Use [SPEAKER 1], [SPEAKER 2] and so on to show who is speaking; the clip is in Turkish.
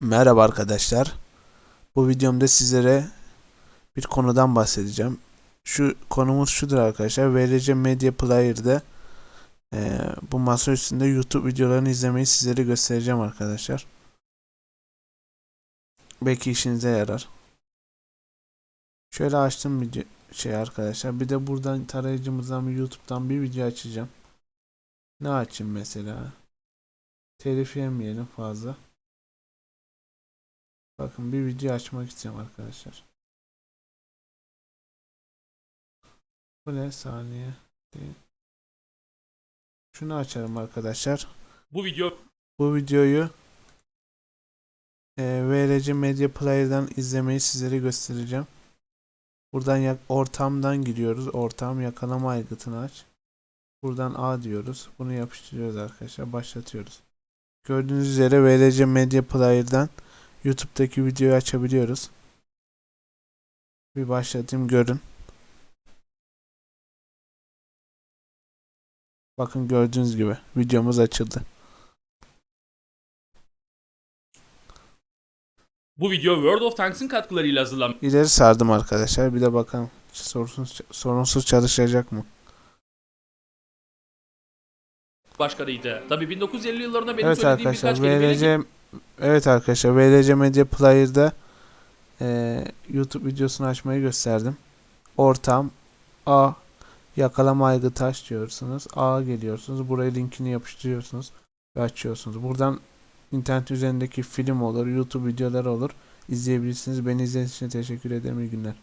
[SPEAKER 1] Merhaba arkadaşlar. Bu videomda sizlere bir konudan bahsedeceğim. Şu konumuz şudur arkadaşlar. VRC Media Player'da eee, bu masa üstünde YouTube videolarını izlemeyi sizlere göstereceğim arkadaşlar. Belki işinize yarar. Şöyle açtım video şey arkadaşlar. Bir de buradan tarayıcımızdan YouTube'dan bir video açacağım. Ne açayım mesela? Telif yemeyelim fazla. Bakın bir video açmak istiyorum arkadaşlar. Bu ne saniye değil. Şunu açalım arkadaşlar.
[SPEAKER 2] Bu video
[SPEAKER 1] Bu videoyu e, VRC Media Player'dan izlemeyi sizlere göstereceğim. Buradan yak ortamdan giriyoruz. Ortam yakalama aygıtını aç. Buradan A diyoruz. Bunu yapıştırıyoruz arkadaşlar. Başlatıyoruz. Gördüğünüz üzere VRC Media Player'dan YouTube'daki videoyu açabiliyoruz. Bir başlatayım görün. Bakın gördüğünüz gibi videomuz açıldı.
[SPEAKER 2] bu video World of Tanks'ın katkılarıyla hazırlanmış
[SPEAKER 1] İleri sardım arkadaşlar. Bir de bakalım sorunsuz, sorunsuz çalışacak mı?
[SPEAKER 2] başkanıydı. Tabii 1950 yıllarında benim
[SPEAKER 1] evet
[SPEAKER 2] söylediğim birkaç kelimeyle
[SPEAKER 1] Evet arkadaşlar VRC Media Player'da eee, YouTube videosunu açmayı gösterdim. Ortam A yakalama aygı taş diyorsunuz. A geliyorsunuz. Buraya linkini yapıştırıyorsunuz ve açıyorsunuz. Buradan internet üzerindeki film olur, YouTube videoları olur. İzleyebilirsiniz. Beni izlediğiniz için teşekkür ederim. İyi günler.